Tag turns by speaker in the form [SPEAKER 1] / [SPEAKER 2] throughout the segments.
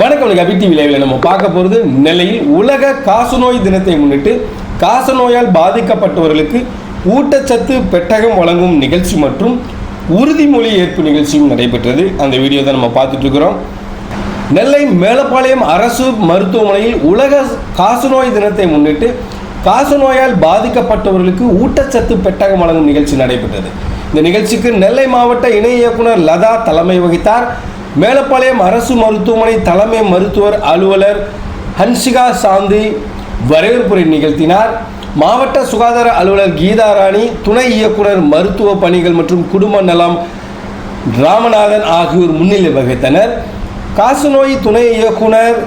[SPEAKER 1] வணக்கம் கபி டிவி லைவில் நம்ம பார்க்க போகிறது நெல்லையில் உலக காசநோய் தினத்தை முன்னிட்டு காசநோயால் பாதிக்கப்பட்டவர்களுக்கு ஊட்டச்சத்து பெட்டகம் வழங்கும் நிகழ்ச்சி மற்றும் உறுதிமொழி ஏற்பு நிகழ்ச்சியும் நடைபெற்றது. அந்த வீடியோ தான் நம்ம பார்த்துட்ருக்குறோம் நெல்லை மேலப்பாளையம் அரசு மருத்துவமனையில் உலக காசநோய் தினத்தை முன்னிட்டு காசநோயால் பாதிக்கப்பட்டவர்களுக்கு ஊட்டச்சத்து பெட்டகம் வழங்கும் நிகழ்ச்சி நடைபெற்றது. இந்த நிகழ்ச்சிக்கு நெல்லை மாவட்ட இணை இயக்குனர் லதா தலைமை வகித்தார். மேலப்பாளையம் அரசு மருத்துவமனை தலைமை மருத்துவர் அலுவலர் ஹன்சிகா சாந்தி வரவேற்புரை நிகழ்த்தினார். மாவட்ட சுகாதார அலுவலர் கீதா ராணி துணை இயக்குனர் மருத்துவ பணிகள் மற்றும் குடும்ப நலம் ராமநாதன் ஆகியோர் முன்னிலை வகித்தனர். காசநோய் துணை இயக்குனர்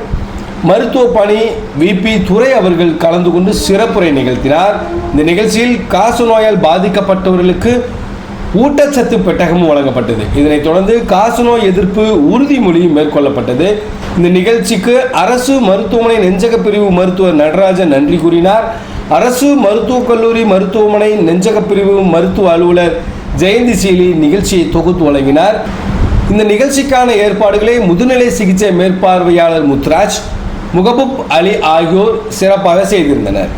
[SPEAKER 1] மருத்துவ பணி விபி துறை அவர்கள் கலந்து கொண்டு சிறப்புரை நிகழ்த்தினார். இந்த நிகழ்ச்சியில் காசநோயால் பாதிக்கப்பட்டவர்களுக்கு ஊட்டச்சத்து பெட்டகமும் வழங்கப்பட்டது. இதனைத் தொடர்ந்து காசநோய் எதிர்ப்பு உறுதிமொழியும் மேற்கொள்ளப்பட்டது. இந்த நிகழ்ச்சிக்கு அரசு மருத்துவமனை நெஞ்சக பிரிவு மருத்துவர் நடராஜன் நன்றி கூறினார். அரசு மருத்துவக் கல்லூரி மருத்துவமனை நெஞ்சக பிரிவு மருத்துவ அலுவலர் ஜெயந்தி சீலி நிகழ்ச்சியை தொகுத்து வழங்கினார். இந்த நிகழ்ச்சிக்கான ஏற்பாடுகளை முதுநிலை சிகிச்சை மேற்பார்வையாளர் முத்ராஜ் முகபுப் அலி ஆகியோர் சிறப்பாக செய்திருந்தனர்.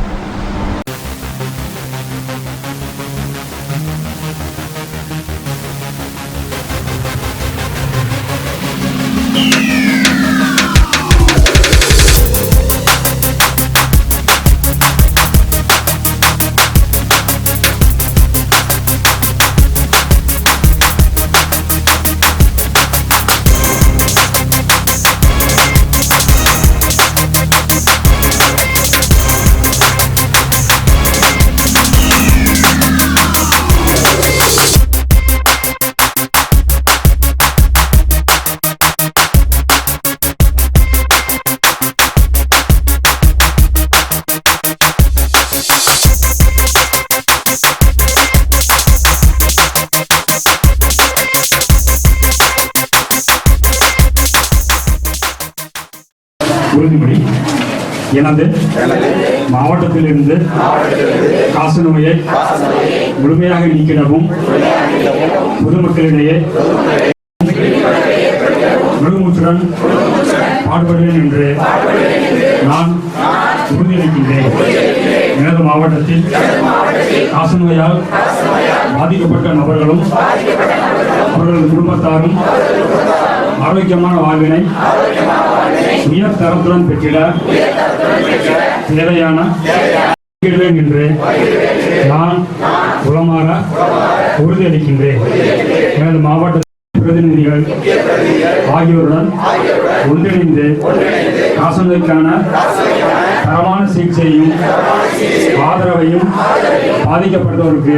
[SPEAKER 1] Thank you.
[SPEAKER 2] உறுதிமொழி எனது மாவட்டத்திலிருந்து காசநோயை முழுமையாக நீக்கிடவும் பொதுமக்களிடையே முழுமூச்சுடன் பாடுபடுவேன் என்று நான் உறுதியளிக்கின்றேன். எனது மாவட்டத்தில் காசநோயால் பாதிக்கப்பட்ட நபர்களும் அவர்களது குடும்பத்தாரும் ஆரோக்கியமான வாழ்வினை உயர் தரத்துடன் பெற்றிட தேவையான என்று நான் உளமாற உறுதியளிக்கின்றேன். எனது மாவட்ட பிரதிநிதிகள் ஆகியோருடன் ஒன்றிணைந்து காசநோய்க்கான தரமான சிகிச்சையும் ஆதரவையும் பாதிக்கப்பட்டவருக்கு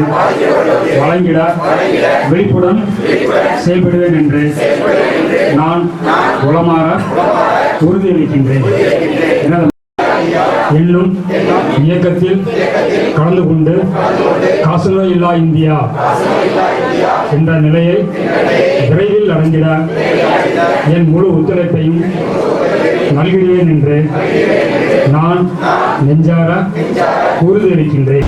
[SPEAKER 2] வழங்கிட விழிப்புடன் செயல்படுவேன் என்று நான் உளமாற உறுதியளிக்கின்றேன் எனது என்னும் இயக்கத்தில் கலந்து கொண்டு காசநோய் இல்லா இந்தியா என்ற நிலையை விரைவில் அடைந்திட என் முழு ஒத்துழைப்பையும் நல்கிறேன் என்று நான் நெஞ்சார உறுதியளிக்கின்றேன்